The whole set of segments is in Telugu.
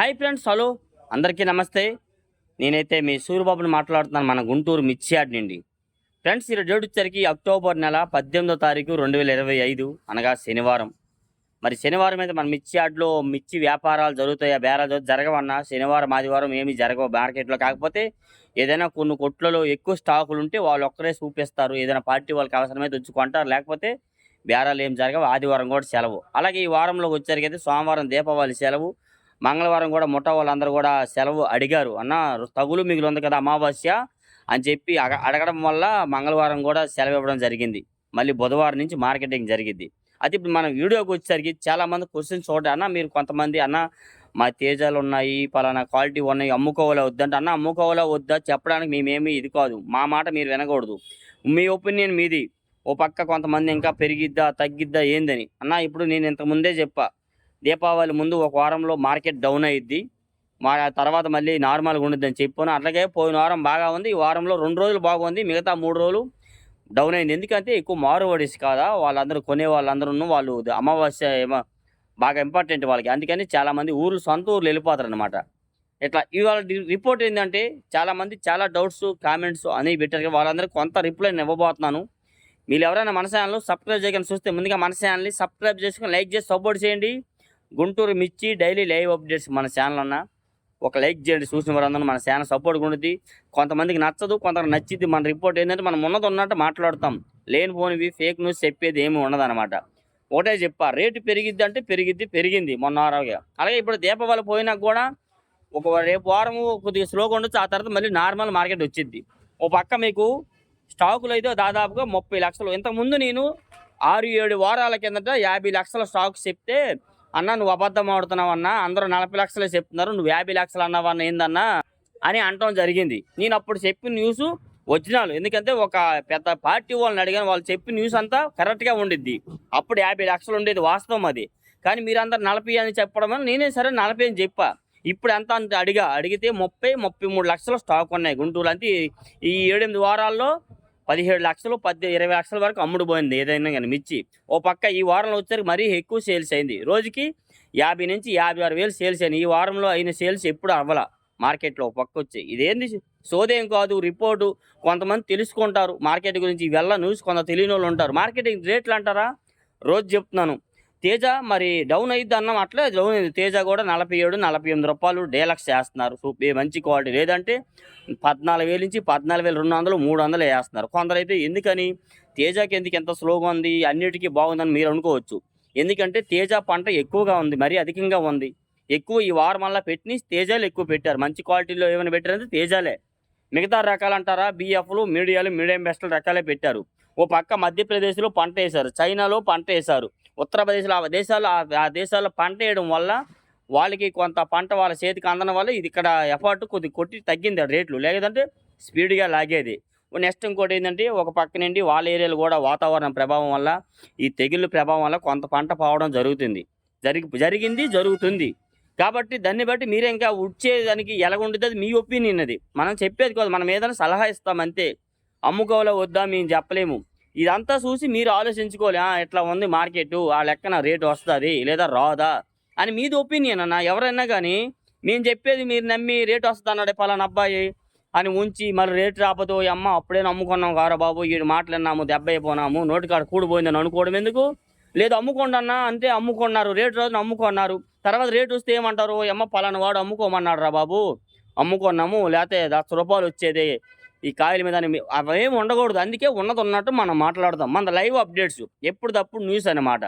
Hi friends hello. అందరికీ నమస్తే. నేనైతే మీ సూర్యబాబుని మాట్లాడుతున్నాను మన గుంటూరు మిర్చియాడ్ నుండి. ఫ్రెండ్స్ ఈ డేట్ వచ్చరికి అక్టోబర్ నెల పద్దెనిమిదో తారీఖు రెండు వేల ఇరవై ఐదు అనగా శనివారం. మరి శనివారం అయితే మన మిర్చియాడ్లో మిర్చి వ్యాపారాలు జరుగుతాయా బేరాలు జరుగు- జరగవన్నా? శనివారం ఆదివారం ఏమీ జరగవు మార్కెట్లో. కాకపోతే ఏదైనా కొన్ని కొట్లలో ఎక్కువ స్టాకులు ఉంటే వాళ్ళు ఒక్కరే చూపిస్తారు. ఏదైనా పార్టీ వాళ్ళకి అవసరమైతే వచ్చి కొంటారు లేకపోతే బేరాలు ఏం జరగవు ఆదివారం కూడా సెలవు. అలాగే ఈ వారంలో వచ్చేసరికి సోమవారం దీపావళి సెలవు. మంగళవారం కూడా ముఠా వాళ్ళందరూ కూడా సెలవు అడిగారు. అన్న తగులు మిగిలి ఉంది కదా అమావాస్య అని చెప్పి అడగడం వల్ల మంగళవారం కూడా సెలవు ఇవ్వడం జరిగింది. మళ్ళీ బుధవారం నుంచి మార్కెటింగ్ జరిగింది అది ఇప్పుడు మనం వీడియోకి వచ్చేసరికి చాలామంది క్వశ్చన్ క్వశ్చన్స్ చూడ అన్న మీరు కొంతమంది అన్న మా తేజాలు ఉన్నాయి పలానా క్వాలిటీ ఉన్నాయి అమ్ముకోవాలా వద్దంటే అన్న అమ్ముకోవాలా వద్దా? చెప్పడానికి మేమేమి ఇది కాదు. మా మాట మీరు వినకూడదు. మీ ఒపీనియన్ మీది. ఓ పక్క కొంతమంది ఇంకా పెరిగిద్దా తగ్గిద్దా ఏందని. అన్న ఇప్పుడు నేను ఇంతకు ముందే చెప్పా. దీపావళి ముందు ఒక వారంలో మార్కెట్ డౌన్ అయ్యిద్ది మా తర్వాత మళ్ళీ నార్మల్గా ఉండిద్దని చెప్పాను అట్లాగే పోయిన వారం బాగా ఉంది. ఈ వారంలో రెండు రోజులు బాగుంది. మిగతా మూడు రోజులు డౌన్ అయింది. ఎందుకంటే ఎక్కువ మారువడిసి కాదా? వాళ్ళందరూ కొనే వాళ్ళందరూ వాళ్ళు అమావాస్య ఏమో బాగా ఇంపార్టెంట్ వాళ్ళకి. అందుకని చాలామంది ఊర్లు సొంత ఊర్లు వెళ్ళిపోతారు అనమాట ఇట్లా ఇవాళ రిపోర్ట్ ఏంటంటే చాలామంది చాలా డౌట్స్ కామెంట్స్ అనేవి పెట్టారు. కదా, వాళ్ళందరికీ కొంత రిప్లై నేను ఇవ్వబోతున్నాను. మీరు ఎవరైనా మన ఛానల్ సబ్స్క్రైబ్ చేయకుండా చూస్తే ముందుగా మన ఛానల్ని సబ్స్క్రైబ్ చేసుకుని లైక్ చేసి సపోర్ట్ చేయండి. గుంటూరు మిర్చి డైలీ లైవ్ అప్డేట్స్ మన ఛానల్ అన్న ఒక లైక్ చేయండి చూసిన వారందరూ మన ఛానల్ సపోర్ట్ ఉంటుంది కొంతమందికి నచ్చదు కొంతమంది నచ్చిద్ది. మన రిపోర్ట్ ఏంటంటే మనం ఉన్నది ఉన్నట్టు మాట్లాడతాం. లేని పోనివి ఫేక్ న్యూస్ చెప్పేది ఏమి ఉండదన్నమాట. ఒకటే చెప్పా రేటు పెరిగిద్ది అంటే పెరిగిద్ది పెరిగింది. మొన్న వారంగా అలాగే ఇప్పుడు దీపావళి పోయినా కూడా ఒక రేపు వారం కొద్దిగా స్లోగా ఉండొచ్చు. ఆ తర్వాత మళ్ళీ నార్మల్ మార్కెట్ వచ్చింది ఓ పక్క మీకు స్టాకులు అయితే దాదాపుగా ముప్పై లక్షలు. ఇంతకుముందు నేను ఆరు ఏడు వారాల కిందట యాభై లక్షల స్టాక్ చెప్తే అన్న నువ్వు అబద్ధం ఆడుతున్నావు అన్న అందరూ నలభై లక్షలే చెప్తున్నారు నువ్వు యాభై లక్షలు అన్నావన్న ఏందన్నా? అని అనటం జరిగింది. నేను అప్పుడు చెప్పిన న్యూస్ ఒరిజినల్. ఎందుకంటే ఒక పెద్ద పార్టీ వాళ్ళని అడిగాను వాళ్ళు చెప్పిన న్యూస్ అంతా కరెక్ట్గా ఉండిద్ది. అప్పుడు యాభై లక్షలు ఉండేది వాస్తవం అది. కానీ మీరందరూ నలభై అని చెప్పడం వల్ల నేనే సరే నలభై అని చెప్పా. ఇప్పుడు ఎంత అంత అడిగా. అడిగితే ముప్పై ముప్పై మూడు లక్షల స్టాక్ ఉన్నాయి గుంటూరు అంటే ఈ- ఈ ఏడెనిమిది వారాల్లో పదిహేడు లక్షలు పద్దె ఇరవై లక్షల వరకు అమ్ముడు పోయింది ఏదైనా కానీ మిర్చి. ఓ పక్క ఈ వారంలో వచ్చేసరికి మరీ ఎక్కువ సేల్స్ అయింది. రోజుకి యాభై నుంచి యాభై ఆరు వేలు సేల్స్ అయినాయి. ఈ వారంలో అయిన సేల్స్ ఎప్పుడు అవ్వాల మార్కెట్లో ఒక పక్క వచ్చి. ఇదేంది? సోదేం కాదు రిపోర్టు కొంతమంది తెలుసుకుంటారు. మార్కెట్ గురించి వెళ్ళ న్యూస్ కొంత తెలియని వాళ్ళు ఉంటారు. మార్కెటింగ్ రేట్లు అంటారా? రోజు చెప్తున్నాను. తేజ మరి డౌన్ అయ్యిద్ది అన్నాం అట్లే డౌన్ అయింది తేజ కూడా నలభై ఏడు నలభై ఎనిమిది రూపాయలు డేలక్స్ చేస్తున్నారు. సో మంచి క్వాలిటీ లేదంటే పద్నాలుగు వేలు నుంచి పద్నాలుగు వేలు రెండు వందలు మూడు వందలు వేస్తున్నారు. కొందరైతే ఎందుకని? తేజకి ఎందుకు ఎంత స్లోగా ఉంది? అన్నిటికీ బాగుందని మీరు అనుకోవచ్చు. ఎందుకంటే తేజ పంట ఎక్కువగా ఉంది మరీ అధికంగా ఉంది. ఎక్కువ ఈ వారం వల్ల పెట్టిన తేజాలు ఎక్కువ పెట్టారు. మంచి క్వాలిటీలో ఏమైనా పెట్టారంటే తేజాలే. మిగతా రకాలు అంటారా? బిఎఫ్లు మీడియాలు మీడియం బెస్ట్లు రకాలే పెట్టారు. ఓ పక్క మధ్యప్రదేశ్లో పంట వేశారు. చైనాలో పంట వేశారు. ఉత్తరప్రదేశ్లో ఆ దేశాల్లో ఆ- దేశాల్లో పంట వేయడం వల్ల వాళ్ళకి కొంత పంట వాళ్ళ చేతికి అందడం వల్ల ఇది ఇక్కడ ఎఫర్ట్ కొద్ది కొట్టి తగ్గింది రేట్లు. లేదంటే స్పీడ్గా లాగేది. నెక్స్ట్ ఇంకోటి ఏంటంటే ఒక పక్క నుండి వాళ్ళ ఏరియాలో కూడా వాతావరణ ప్రభావం వల్ల ఈ తెగుళ్ళ ప్రభావం వల్ల కొంత పంట పోవడం జరుగుతుంది. జరిగి జరిగింది జరుగుతుంది. కాబట్టి దాన్ని బట్టి మీరు ఇంకా ఉడ్చేదానికి ఎలాగుంటుంది అది మీ ఒపీనియన్ అది. మనం చెప్పేది కాదు మనం ఏదైనా సలహా ఇస్తాం అంతే. అమ్ముకోవాలో వద్దా మేము చెప్పలేము. ఇదంతా చూసి మీరు ఆలోచించుకోలే ఎట్లా ఇట్లా ఉంది మార్కెట్? ఆ లెక్కన రేటు వస్తుంది లేదా రాదా? అని మీది ఒపీనియన్ అన్న. ఎవరైనా కానీ మేము చెప్పేది మీరు నమ్మి రేటు వస్తుంది అన్నాడు పలానా అబ్బాయి అని ఉంచి మరి రేటు రాకపోతే అమ్మ అప్పుడే నమ్ముకున్నాం కారా బాబు ఈ మాటలు విన్నాము దెబ్బ అయిపోనాము నోటికాడ కూడిపోయిందని అనుకోవడం ఎందుకు? లేదు అమ్ముకోండి అన్న అంతే అమ్ముకున్నారు రేటు రోజున అమ్ముకున్నారు. తర్వాత రేటు వస్తే ఏమంటారు? అమ్మ పలానా వాడు అమ్ముకోమన్నాడు రా బాబు అమ్ముకున్నాము లేకపోతే లక్ష రూపాయలు వచ్చేది ఈ కాయల మీద అని అవేం ఉండకూడదు. అందుకే ఉన్నది ఉన్నట్టు మనం మాట్లాడదాం. మన లైవ్ అప్డేట్స్ ఎప్పుడు తప్పుడు న్యూస్ అన్నమాట.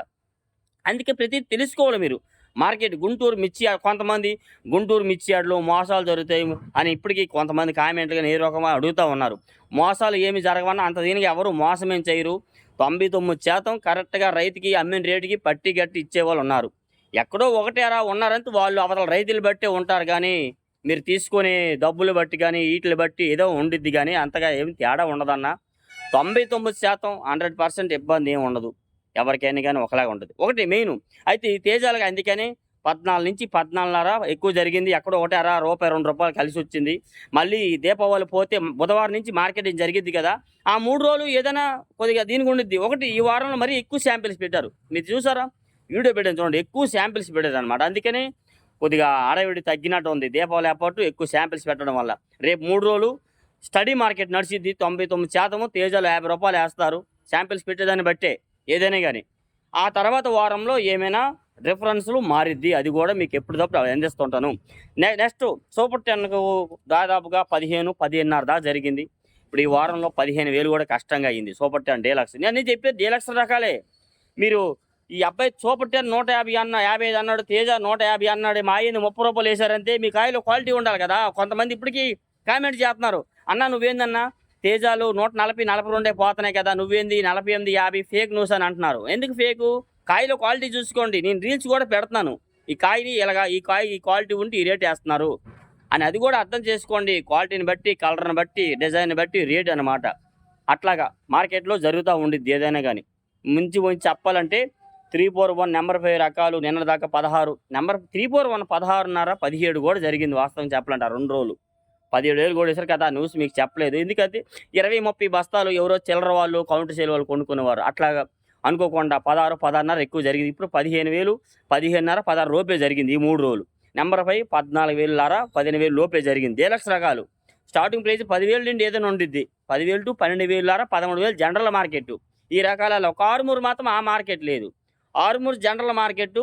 అందుకే ప్రతి తెలుసుకోవాలి మీరు. మార్కెట్ గుంటూరు మిర్చి కొంతమంది గుంటూరు మిర్చి యార్డ్లో మోసాలు జరుగుతాయి అని ఇప్పటికీ కొంతమంది కామెంట్లుగా ఏ రకంగా అడుగుతూ ఉన్నారు. మోసాలు ఏమి జరగవన్నా అంత దీనికి ఎవరు మోసమేం చేయరు. తొంభై తొమ్మిది శాతం కరెక్ట్గా రైతుకి అమ్మిన రేటుకి పట్టి గట్టి ఇచ్చేవాళ్ళు ఉన్నారు. ఎక్కడో ఒకటేరా ఉన్నారంటే వాళ్ళు అవతల రైతులు బట్టే ఉంటారు కానీ మీరు తీసుకునే డబ్బులు బట్టి కానీ వీటిని బట్టి ఏదో ఉండిద్ది కానీ అంతగా ఏమి తేడా ఉండదన్న. తొంభై తొమ్మిది శాతం హండ్రెడ్ పర్సెంట్ ఇబ్బంది ఏమి ఉండదు. ఎవరికైనా కానీ ఒకలాగా ఉంటుంది. ఒకటి మెయిన్. అయితే ఈ తేజాలకు అందుకని పద్నాలుగు నుంచి పద్నాలుగున్నర ఎక్కువ జరిగింది. ఎక్కడో ఒకటి అర రూపాయి రెండు రూపాయలు కలిసి వచ్చింది. మళ్ళీ దీపావళి పోతే బుధవారం నుంచి మార్కెటింగ్ జరిగిద్ది కదా. ఆ మూడు రోజులు ఏదైనా కొద్దిగా దీనికి ఉండిద్ది. ఒకటి ఈ వారంలో మరీ ఎక్కువ శాంపిల్స్ పెట్టారు. మీరు చూసారా? వీడియో పెట్టాను చూడండి. ఎక్కువ శాంపిల్స్ పెట్టారు అనమాట అందుకని కొద్దిగా ఆడవిడి తగ్గినట్టు ఉంది. దీపావళి అప్పట్టు ఎక్కువ శాంపిల్స్ పెట్టడం వల్ల. రేపు మూడు రోజులు స్టడీ మార్కెట్ నడిచిద్ది. తొంభై తొమ్మిది శాతము తేజాలు యాభై రూపాయలు వేస్తారు. శాంపిల్స్ పెట్టేదాన్ని బట్టే ఏదైనా కానీ ఆ తర్వాత వారంలో ఏమైనా రిఫరెన్స్లు మారిద్ది. అది కూడా మీకు ఎప్పటికప్పుడు అందిస్తుంటాను. నె నెక్స్ట్ సూపర్ టెన్కు దాదాపుగా పదిహేను పదిహేనున్నర దా జరిగింది. ఇప్పుడు ఈ వారంలో పదిహేను వేలు కూడా కష్టంగా అయింది. Super ten deluxe. నేను చెప్పేది డీలక్స్ రకాలే. మీరు ఈ అబ్బాయి చూపట్టే నూట యాభై అన్న యాభై ఐదు అన్నాడు తేజ నూట యాభై అన్నాడు మా అయ్యింది ముప్పై రూపాయలు వేశారంటే మీ కాయలో క్వాలిటీ ఉండాలి కదా. కొంతమంది ఇప్పటికీ కామెంట్ చేస్తున్నారు. అన్న నువ్వేందన్నా? తేజాలు నూట నలభై నలభై రెండే పోతున్నాయి కదా. నువ్వేంది? నలభై ఎనిమిది యాభై ఫేక్ న్యూస్ అని అంటున్నారు. ఎందుకు ఫేకు? కాయలో క్వాలిటీ చూసుకోండి. నేను రీల్స్ కూడా పెడుతున్నాను. ఈ కాయని ఇలాగా ఈ కాయ ఈ క్వాలిటీ ఉంటే ఈ రేట్ వేస్తున్నారు. అని అది కూడా అర్థం చేసుకోండి. క్వాలిటీని బట్టి కలర్ని బట్టి డిజైన్ బట్టి రేట్ అనమాట అట్లాగా మార్కెట్లో జరుగుతూ ఉండిద్ది ఏదైనా కానీ. ముంచి ముంచి చెప్పాలంటే three four one number five రకాలు నిన్న దాకా పదహారు. నెంబర్ త్రీ ఫోర్ వన్ పదహారున్నర పదిహేడు కూడా జరిగింది వాస్తవం చెప్పాలంటే రెండు రోజులు. పదిహేడు వేలు కూడా వేసారు కదా ఆ న్యూస్ మీకు చెప్పలేదు. ఎందుకంటే ఇరవై ముప్పై బస్తాలు ఎవరో చిల్లర వాళ్ళు కౌంటర్ సేల్ వాళ్ళు కొనుక్కునేవారు. అట్లాగా అనుకోకుండా పదహారు పదహారున్నర ఎక్కువ జరిగింది. ఇప్పుడు పదిహేను వేలు పదిహేనున్నర పదహారు లోపే జరిగింది ఈ మూడు రోజులు. నెంబర్ ఫైవ్ పద్నాలుగు వేలున్నర పదిహేను వేలు లోపే జరిగింది. డీలక్స్ రకాలు. స్టార్టింగ్ ప్రైస్ పదివేలు నుండి ఏదైనా ఉండిద్ది. పదివేలు టు పన్నెండు వేలున్నర పదమూడు వేలు జనరల్ మార్కెట్. ఈ రకాలలో ఒక ఆరు మూడు మాత్రం ఆ మార్కెట్ లేదు. ఆరుమూరు జనరల్ మార్కెట్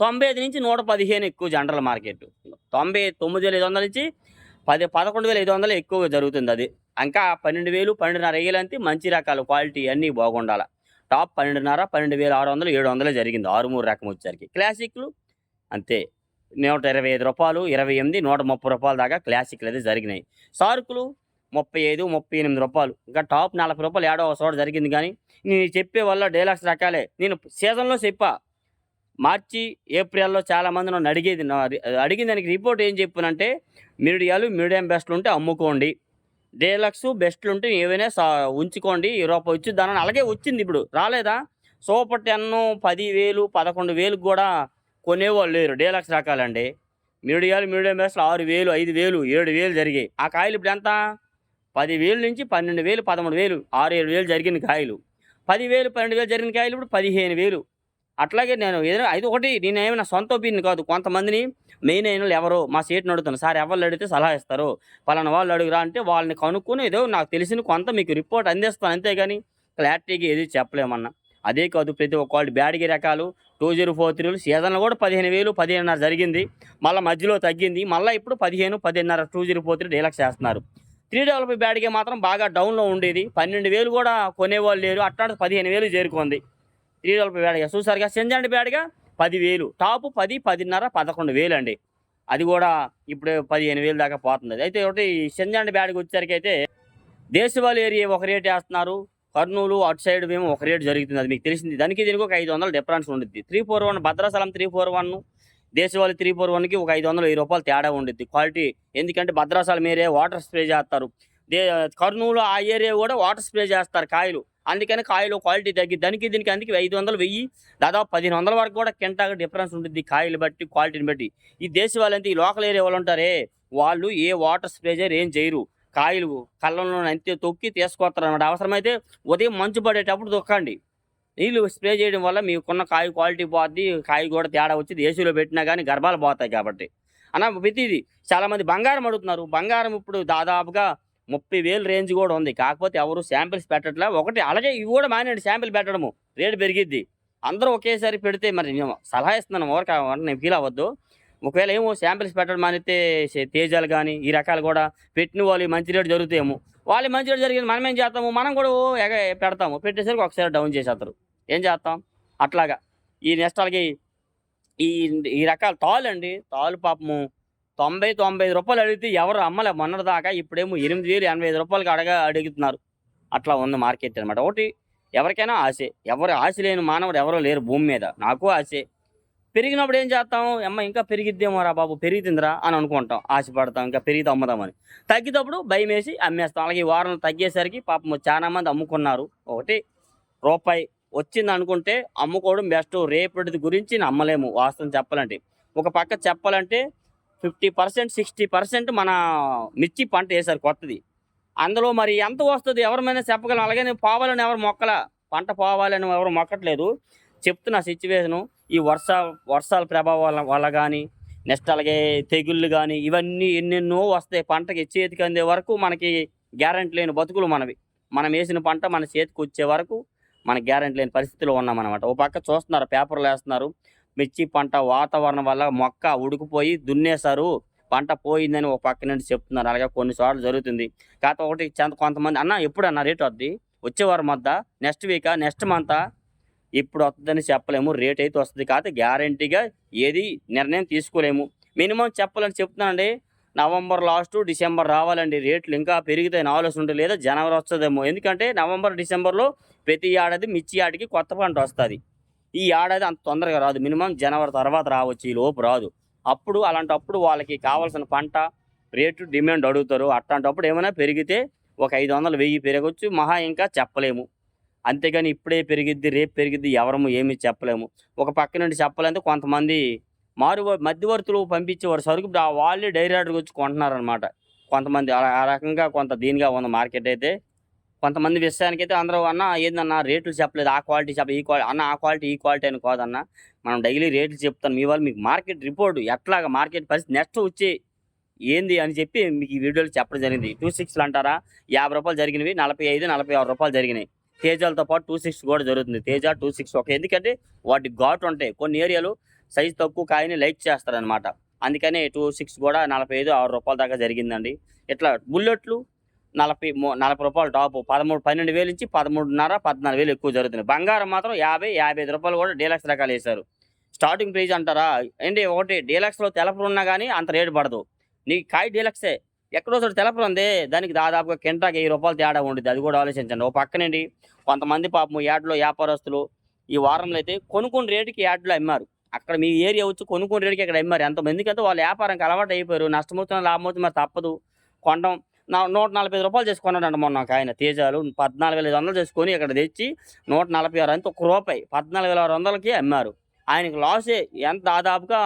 తొంభై ఐదు నుంచి నూట పదిహేను ఎక్కువ జనరల్ మార్కెట్ తొంభై తొమ్మిది వేల ఐదు వందల నుంచి పది పదకొండు వేల ఐదు వందలు ఎక్కువ జరుగుతుంది అది. ఇంకా పన్నెండు వేలు పన్నెండున్నర వేలంతే మంచి రకాల క్వాలిటీ అన్నీ బాగుండాలి. టాప్ పన్నెండున్నర పన్నెండు వేల ఆరు వందలు ఏడు వందలు జరిగింది ఆరుమూరు రకం వచ్చేసరికి. క్లాసిక్లు అంతే. నూట ఇరవై ఐదు రూపాయలు ఇరవై ఎనిమిది నూట ముప్పై రూపాయల దాకా క్లాసిక్లు అయితే జరిగినాయి. సార్కులు ముప్పై ఐదు ముప్పై ఎనిమిది రూపాయలు. ఇంకా టాప్ నలభై రూపాయలు ఏడవ చోట జరిగింది కానీ నేను చెప్పే వల్ల డైలాగ్స్ రకాలే. నేను సీజన్లో చెప్పా. మార్చి ఏప్రిల్లో చాలా మంది నన్ను అడిగేది అడిగిన దానికి రిపోర్ట్ ఏం చెప్పానంటే మీడియాలు మీడియం బెస్ట్లు ఉంటే అమ్ముకోండి. డైలాగ్స్ బెస్ట్లు ఉంటే ఏవైనా సా ఉంచుకోండి. ఈ రూపాయి వచ్చి దాని అలాగే వచ్చింది ఇప్పుడు. రాలేదా? సూపర్ టెన్ పదివేలు పదకొండు వేలకు కూడా కొనేవాళ్ళు లేరు డీలక్స్ రకాలండి మీడియాలు మీడియం బెస్ట్లు ఆరు వేలు ఐదు వేలు ఏడు వేలు జరిగాయి. ఆ కాయలు ఇప్పుడు ఎంత? పదివేలు నుంచి పన్నెండు వేలు పదమూడు వేలు ఆరు ఏడు వేలు జరిగిన కాయలు. పదివేలు పన్నెండు వేలు జరిగిన కాయలు ఇప్పుడు పదిహేను వేలు అట్లాగే నేను ఏదైనా అది ఒకటి నేనేమి నా సొంత ఒపీనియన్ కాదు. కొంతమందిని మెయిన్ అయిన వాళ్ళు ఎవరో మా సీట్ని అడుగుతాను సార్ ఎవరు అడిగితే సలహా ఇస్తారు. పలానా వాళ్ళు అడుగురా అంటే వాళ్ళని కనుక్కొని ఏదో నాకు తెలిసిన కొంత మీకు రిపోర్ట్ అందిస్తాను. అంతేగాని క్లారిటీగా ఏది చెప్పలేమన్నా. అదే కాదు ప్రతి ఒక్క వాళ్ళు బ్యాడ్గి రకాలు టూ జీరో ఫోర్ త్రీలు సీజన్లో కూడా పదిహేను వేలు పదిహేనున్నర జరిగింది. మళ్ళీ మధ్యలో తగ్గింది. మళ్ళీ ఇప్పుడు పదిహేను పదిహేనున్నర two zero four three deluxe చేస్తున్నారు. త్రీ డెవలప్ బ్యాడ్గే మాత్రం బాగా డౌన్లో ఉండేది. పన్నెండు వేలు కూడా కొనేవాళ్ళు లేరు. అట్లాంటి పదిహేను వేలు చేరుకుంది. త్రీ డెవలప్ బ్యాడ్గా చూసారుగా? సెంజండి బ్యాడ్గా పదివేలు. టాపు పది పదిన్నర పదకొండు వేలు అండి అది కూడా ఇప్పుడు పదిహేను వేలు దాకా పోతుంది అయితే ఒకటి సెంజండి బ్యాడ్కి వచ్చేసరికి అయితే దేశవాళీ ఏరియా ఒక రేట్ వేస్తున్నారు. కర్నూలు అటు సైడ్ మేము ఒక రేట్ జరుగుతుంది అది మీకు తెలిసింది. దానికి దీనికి ఒక ఐదు వందల డిఫరెన్స్ ఉంటుంది three four one Bhadrachalam three four one దేశవాళీ త్రీ ఫోర్ వన్కి ఒక ఐదు వందలు వెయ్యి రూపాయలు తేడా ఉండిద్ది. క్వాలిటీ ఎందుకంటే భద్రాచలం మీరే వాటర్ స్ప్రే చేస్తారు. దే కర్నూలు ఆ ఏరియా కూడా వాటర్ స్ప్రే చేస్తారు కాయలు. అందుకని కాయలు క్వాలిటీ తగ్గి దానికి దీనికి అందుకే ఐదు వందలు వెయ్యి దాదాపు పదిహేను వందల వరకు కూడా కింటాగా డిఫరెన్స్ ఉంటుంది కాయలు బట్టి క్వాలిటీని బట్టి. ఈ దేశ వాళ్ళంతా ఈ లోకల్ ఏరియా వాళ్ళు ఉంటారే వాళ్ళు ఏ వాటర్ స్ప్రే చేయరు ఏం చేయరు. కాయలు కళ్ళంలో అంతే తొక్కి తీసుకొస్తారు అనమాట అవసరమైతే ఉదయం మంచు పడేటప్పుడు తొక్కండి. నీళ్ళు స్ప్రే చేయడం వల్ల మీకున్న కాయ క్వాలిటీ పోద్ది కాయ కూడా తేడా వచ్చి ఏసీలో పెట్టినా కానీ గర్భాలు పోతాయి కాబట్టి. అన్న ప్రతిది చాలామంది బంగారం అడుగుతున్నారు. బంగారం ఇప్పుడు దాదాపుగా ముప్పై వేలు రేంజ్ కూడా ఉంది. కాకపోతే ఎవరు శాంపిల్స్ పెట్టట్లే. ఒకటి అలాగే ఇవి కూడా మానేయండి. శాంపిల్ పెట్టడము. రేటు పెరిగిద్ది. అందరూ ఒకేసారి పెడితే మరి నేను సలహా ఇస్తున్నాను. ఎవరికి నేను ఫీల్ అవ్వద్దు. ఒకవేళ ఏమో శాంపిల్స్ పెట్టడం మానేస్తే తేజాలు కానీ ఈ రకాలు కూడా పెట్టిన వాళ్ళు మంచి రేటు జరుగుతాయేమో. వాళ్ళు మంచి రేటు జరిగింది. మనం ఏం చేస్తాము? మనం కూడా పెడతాము. పెట్టేసరికి ఒకసారి డౌన్ చేసేస్తారు. ఏం చేస్తాం? అట్లాగా. ఈ నెస్టాలకి ఈ ఈ రకాల తాళ్ళు అండి తాళ్ళు పాపము తొంభై తొంభై ఐదు రూపాయలు అడిగితే ఎవరు అమ్మలే మొన్నటి దాకా ఇప్పుడేమో ఎనిమిది వేలు ఎనభై ఐదు రూపాయలకి అడగ అడుగుతున్నారు. అట్లా ఉంది మార్కెట్ అనమాట ఒకటి ఎవరికైనా ఆశే. ఎవరు ఆశ లేని మానవుడు ఎవరో లేరు భూమి మీద. నాకు ఆశే. పెరిగినప్పుడు ఏం చేస్తాం? అమ్మ ఇంకా పెరిగిద్దేమో రా బాబు? పెరిగితుందిరా అని అనుకుంటాం. ఆశపడతాం. ఇంకా పెరిగితే అమ్ముదామని. తగ్గినప్పుడు భయం వేసి అమ్మేస్తాం. అలాగే ఈ వారం తగ్గేసరికి పాపం చాలా మంది అమ్ముకున్నారు. ఒకటి రూపాయి వచ్చింది అనుకుంటే అమ్ముకోవడం బెస్ట్. రేపటిది గురించి నమ్మలేము వాస్తవం చెప్పాలంటే. ఒక పక్క చెప్పాలంటే ఫిఫ్టీ పర్సెంట్ సిక్స్టీ పర్సెంట్ మన మిర్చి పంట వేశారు కొత్తది. అందులో మరి ఎంత వస్తుంది ఎవరిమైనా చెప్పగలం. అలాగే పోవాలని ఎవరు మొక్కల పంట పోవాలని ఎవరు మొక్కట్లేదు. చెప్తున్న సిచ్యువేషను. ఈ వర్ష వర్షాల ప్రభావం వల్ల వల్ల కానీ నెక్స్ట్ అలాగే తెగుళ్ళు కానీ ఇవన్నీ ఎన్నెన్నో వస్తాయి. పంటకి చేతికి అందే వరకు మనకి గ్యారంటీ లేని బతుకులు మనవి. మనం వేసిన పంట మన చేతికి వచ్చే వరకు మన గ్యారంటీ లేని పరిస్థితిలో ఉన్నామన్నమాట. ఓ పక్క చూస్తున్నారు పేపర్లు వేస్తున్నారు. మిర్చి పంట వాతావరణం వల్ల మొక్క ఉడికిపోయి దున్నేశారు పంట పోయిందని ఒక పక్క నుండి చెప్తున్నారు. అలాగే కొన్ని చోట్ల జరుగుతుంది. కాకపోతే ఒకటి చెంత కొంతమంది అన్న ఎప్పుడు అన్న రేట్ వద్ది? వచ్చేవారం మధ్య నెక్స్ట్ వీకా నెక్స్ట్ మంత్ ఇప్పుడు వస్తుందని చెప్పలేము. రేట్ అయితే వస్తుంది. కాకపోతే గ్యారంటీగా ఏది నిర్ణయం తీసుకోలేము. మినిమం చెప్పాలని చెప్తున్నానండి. నవంబర్ లాస్ట్ డిసెంబర్ రావాలండి. రేట్లు ఇంకా పెరిగితే ఆలోచన ఉంటుంది లేదా జనవరి వస్తుందేమో. ఎందుకంటే నవంబర్ డిసెంబర్లో ప్రతి ఏడాది మిర్చి ఆడికి కొత్త పంట వస్తుంది. ఈ ఏడాది అంత తొందరగా రాదు. మినిమం జనవరి తర్వాత రావచ్చు ఈ లోపు రాదు. అప్పుడు అలాంటప్పుడు వాళ్ళకి కావాల్సిన పంట రేటు డిమాండ్ అడుగుతారు. అట్లాంటప్పుడు ఏమైనా పెరిగితే ఒక ఐదు వందలు వెయ్యి పెరగవచ్చు మహా ఇంకా చెప్పలేము. అంతేగాని ఇప్పుడే పెరిగిద్ది రేపు పెరిగిద్ది ఎవరము ఏమీ చెప్పలేము. ఒక పక్క నుండి చెప్పాలంటే కొంతమంది మారు మధ్యవర్తులు పంపించేవారు సరుకు వాళ్ళే ఆ వాళ్ళే వచ్చి కొంటున్నారనమాట కొంతమంది ఆ రకంగా కొంత దీనిగా ఉంది మార్కెట్ అయితే. కొంతమంది విషయానికి అయితే అందరూ అన్న ఏందన్న రేట్లు చెప్పలేదు. ఆ క్వాలిటీ చెప్పలేదు. ఈ క్వాలిటీ అన్న ఆ క్వాలిటీ ఈ క్వాలిటీ అని కాదన్న. మనం డైలీ రేట్లు చెప్తాను మీ వాళ్ళు మీకు మార్కెట్ రిపోర్ట్ ఎట్లాగా మార్కెట్ పరిస్థితి నెక్స్ట్ వచ్చి ఏంది అని చెప్పి మీకు ఈ వీడియోలో చెప్పడం జరిగింది. టూ సిక్స్లు అంటారా? యాభై రూపాయలు జరిగినవి నలభై ఐదు నలభై ఆరు రూపాయలు జరిగినాయి. తేజాలతో పాటు టూ సిక్స్ కూడా జరుగుతుంది. తేజ టూ సిక్స్ ఒక ఎందుకంటే వాటి ఘాటు ఉంటాయి. కొన్ని ఏరియాలు సైజ్ తక్కువ కాయని లైక్ చేస్తారనమాట అందుకనే టూ సిక్స్ కూడా నలభై ఐదు ఆరు రూపాయల దాకా జరిగిందండి. ఇట్లా బుల్లెట్లు నలభై నలభై రూపాయలు టాపు. పదమూడు పన్నెండు వేలు నుంచి పదమూడున్నర పద్నాలుగు వేలు ఎక్కువ జరుగుతుంది. బంగారం మాత్రం యాభై యాభై ఐదు రూపాయలు కూడా డీలక్స్ రకాలు వేశారు. స్టార్టింగ్ ప్రైజ్ అంటారా? ఏంటి ఒకటి డీలక్స్లో తెలపరు ఉన్నా కానీ అంత రేటు పడదు. నీ కాయ డీలక్సే. ఎక్కడో చోట తెలపరు ఉంది. దానికి దాదాపుగా కింటాకి వెయ్యి రూపాయలు తేడా ఉండేది అది కూడా ఆలోచించండి. ఓ పక్కనండి కొంతమంది పాపం యాడ్లో వ్యాపారస్తులు ఈ వారంలో అయితే కొనుక్కుని రేటుకి యాడ్లో అమ్మారు. అక్కడ మీ ఏరియా వచ్చి కొనుక్కుని రేటుకి ఇక్కడ అమ్మారు. ఎంతమందికి అయితే వాళ్ళ వ్యాపారానికి అలవాటు అయిపోయారు. నష్టమవుతున్న లాభం అవుతుంది మరి తప్పదు. కొండం నూట నలభై ఐదు రూపాయలు చేసుకున్నాడంట మొన్న ఒక ఆయన. తేజాలు పద్నాలుగు వేల ఐదు వందలు చేసుకొని ఇక్కడ తెచ్చి నూట నలభై ఆరు అంత ఒక రూపాయి పద్నాలుగు వేల ఆరు వందలకి అమ్మారు. ఆయనకి లాసే ఎంత దాదాపుగా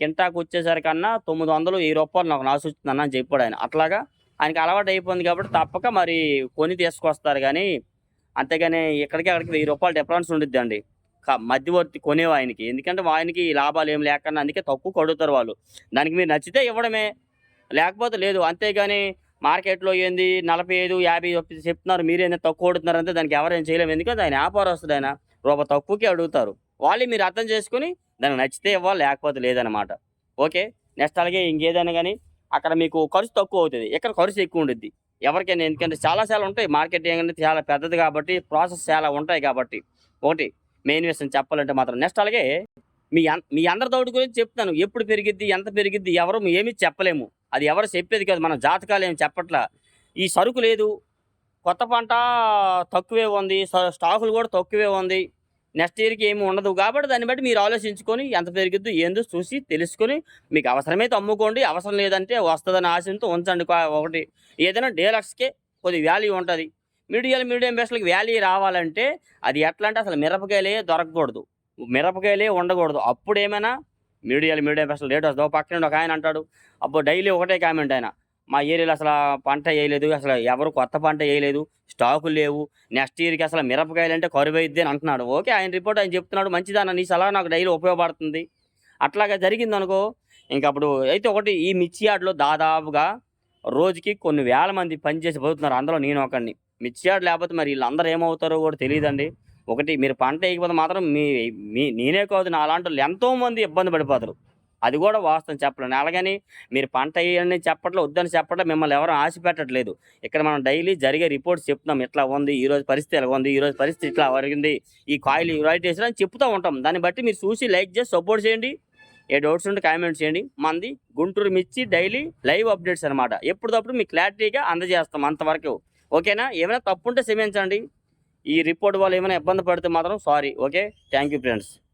కింటాకు వచ్చేసరికన్నా తొమ్మిది వందలు వెయ్యి రూపాయలు నాకు లాస్ వచ్చిందన్న అని చెప్పాడు ఆయన. అట్లాగా ఆయనకి అలవాటు అయిపోయింది కాబట్టి తప్పక మరి కొని తీసుకొస్తారు కానీ అంతేగాని ఇక్కడికి అక్కడికి వెయ్యి రూపాయలు డిఫరెన్స్ ఉండిద్ది అండి. మధ్యవర్తి కొనేవి ఆయనకి. ఎందుకంటే ఆయనకి లాభాలు ఏం లేకుండా అందుకే తక్కువ కడుగుతారు వాళ్ళు. దానికి మీరు నచ్చితే ఇవ్వడమే. లేకపోతే లేదు. అంతేగాని మార్కెట్లో ఏంది? నలభై ఐదు యాభై చెప్తున్నారు. మీరేంది తక్కువ కొడుతున్నారు అంటే దానికి ఎవరేం చేయలేము. ఎందుకంటే ఆయన వ్యాపారం ఆయన. రూపాయి తక్కువకి అడుగుతారు. వాళ్ళు మీరు అర్థం చేసుకుని దానికి నచ్చితే ఇవ్వాలి లేకపోతే లేదనమాట ఓకే? నెక్స్ట్ అలాగే ఇంకేదైనా కానీ అక్కడ మీకు ఖర్చు తక్కువ అవుతుంది. ఇక్కడ ఖర్చు ఎక్కువ ఉంటుంది ఎవరికైనా ఎందుకంటే చాలా చాలా ఉంటాయి. మార్కెట్ ఏంటంటే చాలా పెద్దది కాబట్టి ప్రాసెస్ చాలా ఉంటాయి కాబట్టి. ఒకటి మెయిన్ విషయం చెప్పాలంటే మాత్రం. నెక్స్ట్ అలాగే మీ మీ అందరి దౌడు గురించి చెప్తాను. ఎప్పుడు పెరిగిద్ది ఎంత పెరిగిద్ది ఎవరు ఏమీ చెప్పలేము. అది ఎవరు చెప్పేది కాదు. మన జాతకాలు ఏమి చెప్పట్లా. ఈ సరుకు లేదు. కొత్త పంట తక్కువే ఉంది. స- స్టాకులు కూడా తక్కువే ఉంది. నెక్స్ట్ ఇయర్కి ఏమి ఉండదు. కాబట్టి దాన్ని బట్టి మీరు ఆలోచించుకొని ఎంత పెరిగిద్దు ఏందో చూసి తెలుసుకొని మీకు అవసరమైతే అమ్ముకోండి. అవసరం లేదంటే వస్తుందని ఆశంతో ఉంచండి. ఒకటి ఏదైనా డీలక్స్కే కొద్ది వాల్యూ ఉంటుంది. మీడియం మీడియం బేస్లకు వాల్యూ రావాలంటే అది ఎట్లా అంటే అసలు మిరపకాయలే దొరకకూడదు. మిరపకాయలే ఉండకూడదు అప్పుడు ఏమైనా మీడియాలు మీడియం అసలు రేట్ వస్తుంది. పక్కన ఒక ఆయన అంటాడు అప్పుడు డైలీ ఒకటే కామెంట్ ఆయన. మా ఏరియాలో అసలు పంట వేయలేదు అసలు ఎవరు కొత్త పంట వేయలేదు స్టాకులు లేవు నెక్స్ట్ ఇయర్కి అసలు మిరపకాయలు అంటే కరువైద్ది అని అంటున్నాడు. ఓకే ఆయన రిపోర్ట్ ఆయన చెప్తున్నాడు మంచిదన్న నీ సలహా నాకు డైలీ ఉపయోగపడుతుంది. అట్లాగా జరిగింది అనుకో ఇంకా అప్పుడు అయితే ఒకటి ఈ మిర్చి యార్డ్లో దాదాపుగా రోజుకి కొన్ని వేల మంది పనిచేసి పోతున్నారు. అందులో నేను ఒకడిని. మిర్చి యార్డ్ లేకపోతే మరి వీళ్ళందరూ ఏమవుతారో కూడా తెలియదండి. ఒకటి మీరు పంట వేయకపోతే మాత్రం మీ మీ నేనే కాదు నా అలాంటి వాళ్ళు ఇబ్బంది పడిపోతారు. అది కూడా వాస్తవం చెప్పలేను. అలాగని మీరు పంట వేయని చెప్పట్లే వద్దని చెప్పట్లే మిమ్మల్ని ఎవరు ఆశ పెట్టట్లేదు. ఇక్కడ మనం డైలీ జరిగే రిపోర్ట్స్ చెప్తున్నాం. ఇట్లా ఉంది ఈ రోజు పరిస్థితి ఎలా ఉంది ఈ రోజు పరిస్థితి ఇట్లా జరిగింది ఈ కాయిల్ రైట్ చేసిన అని చెప్తూ ఉంటాం. దాన్ని బట్టి మీరు చూసి లైక్ చేసి సపోర్ట్ చేయండి. ఏ డౌట్స్ ఉంటే కామెంట్ చేయండి. మంది గుంటూరు మిర్చి డైలీ లైవ్ అప్డేట్స్ అనమాట ఎప్పటికప్పుడు మీకు క్లారిటీగా అందజేస్తాం అంతవరకు. ఓకేనా? ఏమైనా తప్పు ఉంటే క్షమించండి. ఈ రిపోర్ట్ వాళ్ళు ఏమైనా ఇబ్బంది పడితే మాత్రం sorry okay? Thank you friends